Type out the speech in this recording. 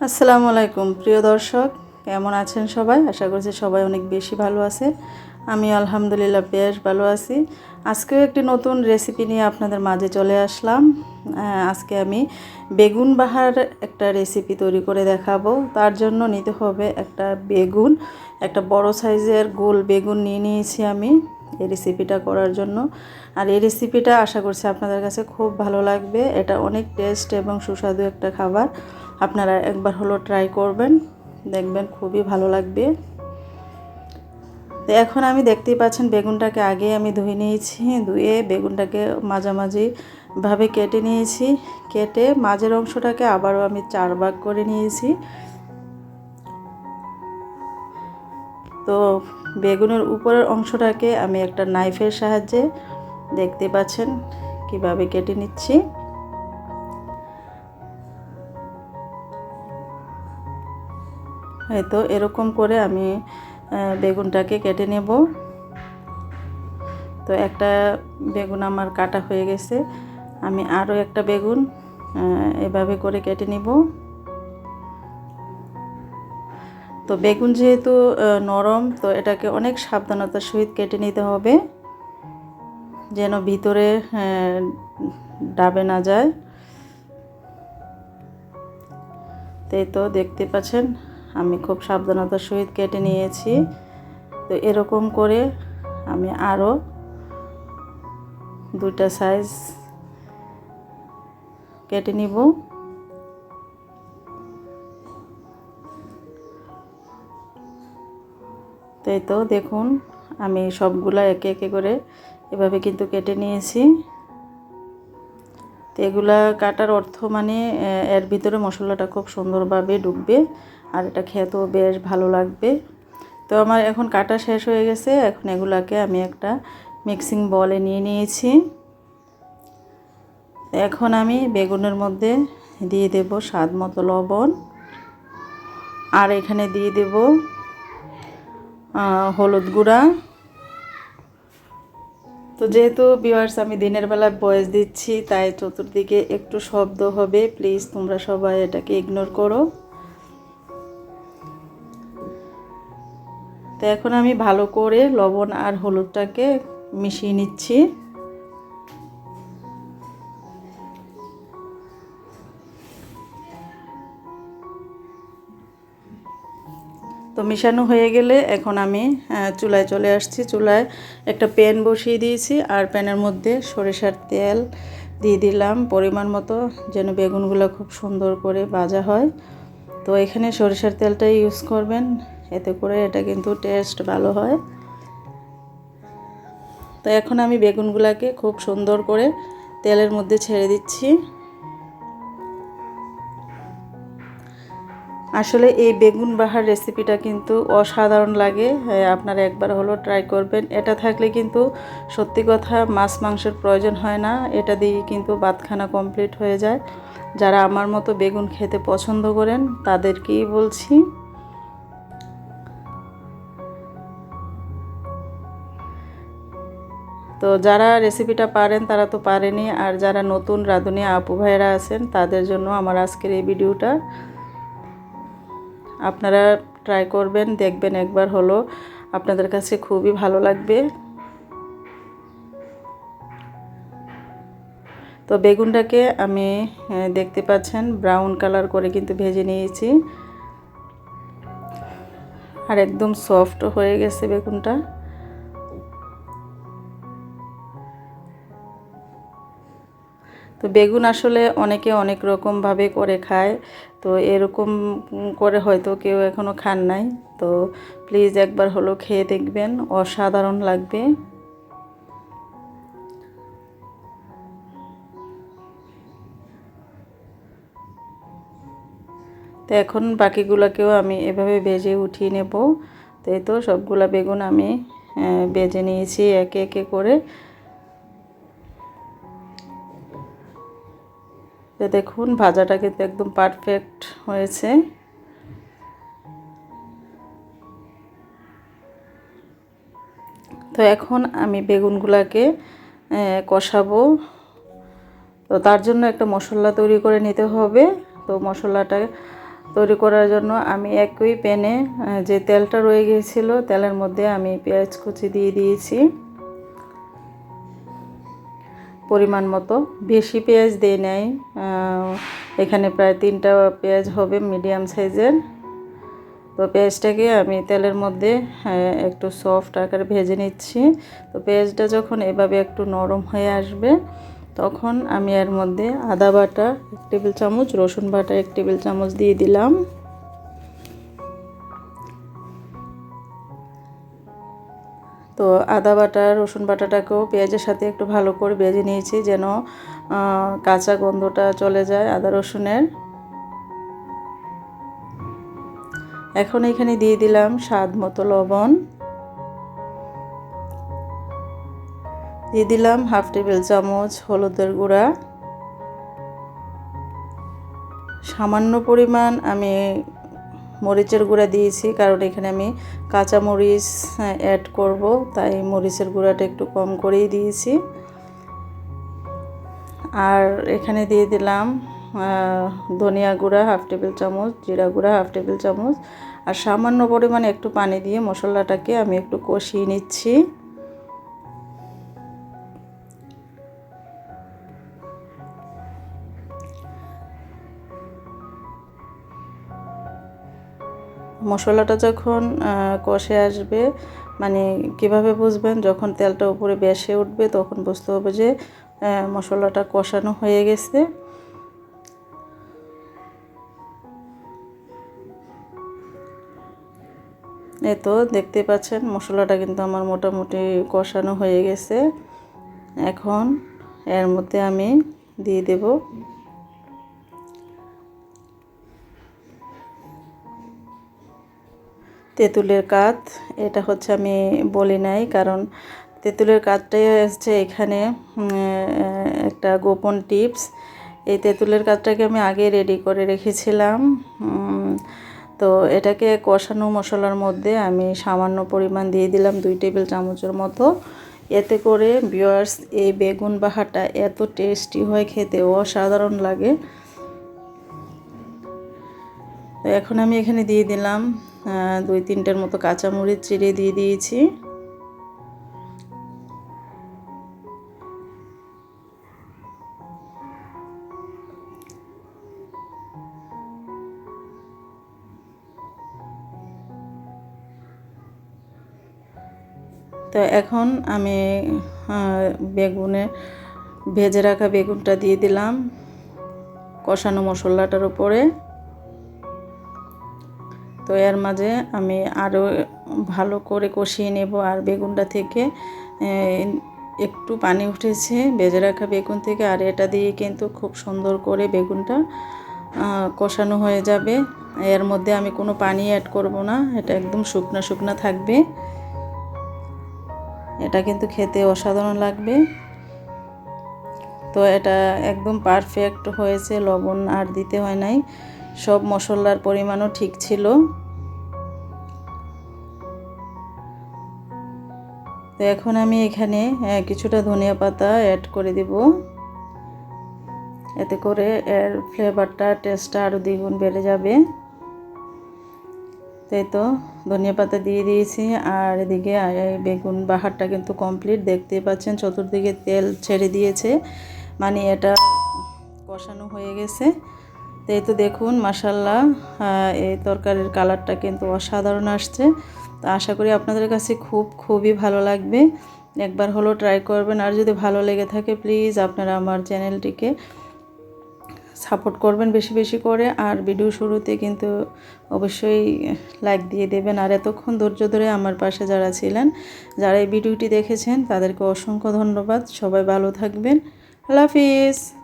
আসসালামু আলাইকুম, প্রিয় দর্শক। কেমন আছেন সবাই? আশা করছি সবাই অনেক বেশি ভালো আছে। আমি আলহামদুলিল্লাহ বেশ ভালো আছি। আজকেও একটি নতুন রেসিপি নিয়ে আপনাদের মাঝে চলে আসলাম। আজকে আমি বেগুন বাহার একটা রেসিপি তৈরি করে দেখাবো। তার জন্য নিতে হবে একটা বেগুন, একটা বড় সাইজের গোল বেগুন নিয়ে নিয়েছি আমি এই রেসিপিটা করার জন্য। আর এই রেসিপিটা আশা করছি আপনাদের কাছে খুব ভালো লাগবে। এটা অনেক টেস্ট এবং সুস্বাদু একটা খাবার। আপনারা একবার হলো ট্রাই করবেন, দেখবেন খুবই ভালো লাগবে। তো এখন আমি দেখতেই পাচ্ছেন বেগুনটাকে আগে আমি ধুয়ে নিয়েছি, ধুয়ে বেগুনটাকে মাঝামাঝি ভাবে কেটে নিয়েছি। কেটে মাঝের অংশটাকে আবারও আমি চার ভাগ করে নিয়েছি। তো বেগুনের উপরের অংশটাকে আমি একটা নাইফের সাহায্যে দেখতে পাচ্ছেন কীভাবে কেটে নিচ্ছি। হয়তো এরকম করে আমি বেগুনটাকে কেটে নেব। তো একটা বেগুন আমার কাটা হয়ে গেছে। আমি আরও একটা বেগুন এভাবে করে কেটে নিব। তো বেগুন যেহেতু নরম, তো এটাকে অনেক সাবধানতার সহিত কেটে নিতে হবে। যেন ভিতরে ডাবে না যায়। তাই তো দেখতে পাচ্ছেন আমি খুব সাবধানতার সহিত কেটে নিয়েছি। তো এরকম করে আমি আরও দুইটা সাইজ কেটে নিব। তাই তো দেখুন, আমি সবগুলা একে একে করে এভাবে কিন্তু কেটে নিয়েছি। তো এগুলা কাটার অর্থ মানে এর ভিতরে মশলাটা খুব সুন্দরভাবে ঢুকবে আর এটা খেতেও বেশ ভালো লাগবে। তো আমার এখন কাটা শেষ হয়ে গেছে। এখন এগুলাকে আমি একটা মিক্সিং বলে নিয়ে নিয়েছি। এখন আমি বেগুনের মধ্যে দিয়ে দেব স্বাদ মতো লবণ। আর এখানে দিয়ে দেব হলুদ গুঁড়া। তো যেহেতু ভিউয়ার্স আমি দিনের বেলা বয়স দিচ্ছি, তাই চতুর্দিকে একটু শব্দ হবে। প্লিজ তোমরা সবাই এটাকে ইগনোর করো। তো এখন আমি ভালো করে লবণ আর হলুদটাকে মিশিয়ে নিচ্ছি। তো মিশানো হয়ে গেলে এখন আমি চুলায় চলে আসছি। চুলায় একটা প্যান বসিয়ে দিয়েছি আর প্যানের মধ্যে সরিষার তেল দিয়ে দিলাম। পরিমাণ মতো যেন বেগুনগুলো খুব সুন্দর করে ভাজা হয়। তো এখানে সরিষার তেলটাই ইউজ করবেন। এতে করে এটা কিন্তু টেস্ট ভালো হয়। তো এখন আমি বেগুনগুলোকে খুব সুন্দর করে তেলের মধ্যে ছেড়ে দিচ্ছি। আসলে এই বেগুন বাহার রেসিপিটা কিন্তু অসাধারণ লাগে। আপনারা একবার হলো ট্রাই করবেন। এটা থাকলে কিন্তু সত্যি কথা মাছ মাংসের প্রয়োজন হয় না। এটা দিয়ে কিন্তু ভাতখানা কমপ্লিট হয়ে যায়। যারা আমার মতো বেগুন খেতে পছন্দ করেন, তাদেরকেই বলছি। তো যারা রেসিপিটা পারেন, তারা তো পারেনি। আর যারা নতুন রাঁধুনি, আপু ভাইয়েরা আছেন, তাদের জন্য আমার আজকের এই ভিডিওটা। আপনারা ট্রাই করবেন, দেখবেন একবার হলো। আপনাদের কাছে খুবই ভালো লাগবে। তো বেগুনটাকে আমি দেখতে পাচ্ছেন ব্রাউন কালার করে কিন্তু ভেজে নিয়েছি। আর একদম সফট হয়ে গেছে বেগুনটা। তো বেগুন আসলে অনেকে অনেক রকমভাবে করে খায়। তো এরকম করে হয়তো কেউ এখনও খান নাই। তো প্লিজ একবার হলো খেয়ে দেখবেন, অসাধারণ লাগবে। তো এখন বাকিগুলোকেও আমি এভাবে ভেজে উঠিয়ে নেব। তো এই তো সবগুলা বেগুন আমি বেজে নিয়েছি একে একে করে। তো দেখুন, ভাজাটা কিন্তু একদম পারফেক্ট হয়েছে। তো এখন আমি বেগুনগুলাকে কষাবো। তো তার জন্য একটা মশলা তৈরি করে নিতে হবে। তো মশলাটা তৈরি করার জন্য আমি একই প্যানে যে তেলটা রয়ে গিয়েছিল, তেলের মধ্যে আমি পেঁয়াজ কুচি দিয়ে দিয়েছি। পরিমাণ মতো। বেশি পেঁয়াজ দিয়ে নেয় এখানে প্রায় তিনটা পেঁয়াজ হবে মিডিয়াম সাইজের। তো পেঁয়াজটাকে আমি তেলের মধ্যে একটু সফট আকারে ভেজে নিচ্ছি। তো পেঁয়াজটা যখন এভাবে একটু নরম হয়ে আসবে, তখন আমি এর মধ্যে আদা বাটা এক টেবিল চামচ, রসুন বাটা এক টেবিল চামচ দিয়ে দিলাম। তো আদা বাটা, রসুন বাটাটাকেও পেঁয়াজের সাথে একটু ভালো করে ভেজে নিয়েছি যেন কাঁচা গন্ধটা চলে যায় আদা রসুনের। এখন এখানে দিয়ে দিলাম স্বাদ মতো লবণ। দিয়ে দিলাম হাফ টেবিল চামচ হলুদের গুঁড়া। সামান্য পরিমাণ আমি মরিচের গুঁড়া দিয়েছি, কারণ এখানে আমি কাঁচা মরিচ অ্যাড করব, তাই মরিচের গুঁড়াটা একটু কম করেই দিয়েছি। আর এখানে দিয়ে দিলাম ধনিয়া গুঁড়া হাফ টেবিল চামচ, জিরা গুঁড়া হাফ টেবিল চামচ, আর সামান্য পরিমাণে একটু পানি দিয়ে মশলাটাকে আমি একটু কষিয়ে নিচ্ছি। মশলাটা যখন কষে আসবে মানে কীভাবে বুঝবেন? যখন তেলটা উপরে বেসে উঠবে, তখন বুঝতে হবে যে মশলাটা কষানো হয়ে গেছে। এই তো দেখতে পাচ্ছেন, মশলাটা কিন্তু আমার মোটামুটি কষানো হয়ে গেছে। এখন এর মধ্যে আমি দিয়ে দেব তেঁতুলের কাত এটা হচ্ছে আমি বলি নাই, কারণ তেঁতুলের কাতটাই হচ্ছে এখানে একটা গোপন টিপস। এই তেঁতুলের কাতটাকে আমি আগে রেডি করে রেখেছিলাম তো এটাকে কষানো মশলার মধ্যে আমি সামান্য পরিমাণ দিয়ে দিলাম দুই টেবিল চামচের মতো। এতে করে বিয়ার্স এই বেগুন বাহাটা এত টেস্টি হয় খেতে, অসাধারণ লাগে। তো এখন আমি এখানে দিয়ে দিলাম দুই তিনটের মতো কাঁচামরিচ চিড়ে দিয়ে দিয়েছি। তো এখন আমি বেগুনে ভেজে রাখা বেগুনটা দিয়ে দিলাম কষানো মশলাটার উপরে। তো এর মাঝে আমি আরও ভালো করে কষিয়ে নেব। আর বেগুনটা থেকে একটু পানি উঠেছে বেজে রাখা বেগুন থেকে। আর এটা দিয়ে কিন্তু খুব সুন্দর করে বেগুনটা কষানো হয়ে যাবে। এর মধ্যে আমি কোনো পানি অ্যাড করব না, এটা একদম শুকনো শুকনো থাকবে। এটা কিন্তু খেতে অসাধারণ লাগবে। তো এটা একদম পারফেক্ট হয়েছে, লবণ আর দিতে হয় নাই। সব মশলার পরিমাণও ঠিক ছিল। তো এখন আমি এখানে আহ, কিছুটা ধনিয়া পাতা অ্যাড করে দেব। এতে করে এর ফ্লেভারটা টেস্টটা আরও দ্বিগুণ বেড়ে যাবে। তাই তো ধনিয়া পাতা দিয়ে দিয়েছি। আর এদিকে বেগুন বাহারটা কিন্তু কমপ্লিট দেখতেই পাচ্ছেন চতুর্দিকে তেল ছেড়ে দিয়েছে। মানে এটা কষানো হয়ে গেছে। তো এই তো দেখুন মাসাল্লাহ এই তরকারির কালারটা কিন্তু অসাধারণ আসছে। তো আশা করি আপনাদের কাছে খুব, খুবই ভালো লাগবে। একবার হলো ট্রাই করবেন। আর যদি ভালো লেগে থাকে প্লিজ আপনারা আমার চ্যানেলটিকে সাপোর্ট করবেন বেশি বেশি করে। আর ভিডিও শুরুতে কিন্তু অবশ্যই লাইক দিয়ে দেবেন। আর এতক্ষণ ধৈর্য ধরে আমার পাশে যারা ছিলেন, যারা এই ভিডিওটি দেখেছেন, তাদেরকে অসংখ্য ধন্যবাদ। সবাই ভালো থাকবেন। আল্লাহ হাফিজ।